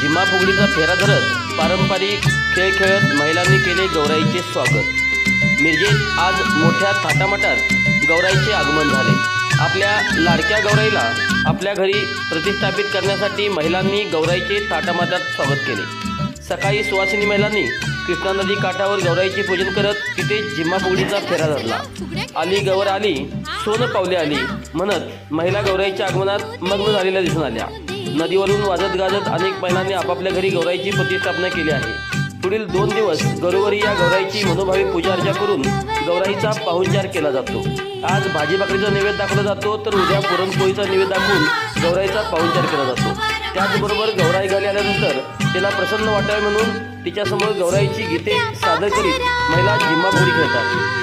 फेरा धरत पारंपरिक खेळ खेळत महिलांनी केले गौराईचे स्वागत. मिरजेत आज मोठ्या थाटामाटात गौराईचे आगमन झाले. आपल्या लाडक्या गौराईला आपल्या घरी प्रतिष्ठापित करण्यासाठी महिलांनी गौराईचे थाटामाटात स्वागत केले. सकाळी सुवासिनी महिलांनी कृष्णा नदी काठावर गौराईचे पूजन करत तिथे जिम्माफुगडीचा फेरा धरला. आली गौर आली सोनं पावले आली म्हणत महिला गौराईच्या आगमनात मग्न झालेल्या दिसून आल्या. नदीवरून वाजत गाजत अनेक महिलांनी आपापल्या घरी गौराईची प्रतिष्ठापना केली आहे. पुढील दोन दिवस घरोघरी या गौराईची मनोभावी पूजा अर्चा करून गौराईचा पाहुणचार केला जातो. आज भाजी भाकरीचा नैवेद्य दाखवला जातो तर उद्या पुरणपोळीचा नैवेद्य दाखवून गौराईचा पाहुणचार केला जातो. त्याचबरोबर गौराई घाली आल्यानंतर तिला प्रसन्न वाटावे म्हणून तिच्यासमोर गौराईची गीते सादर करीत महिला झिम्माफोडी खेळतात.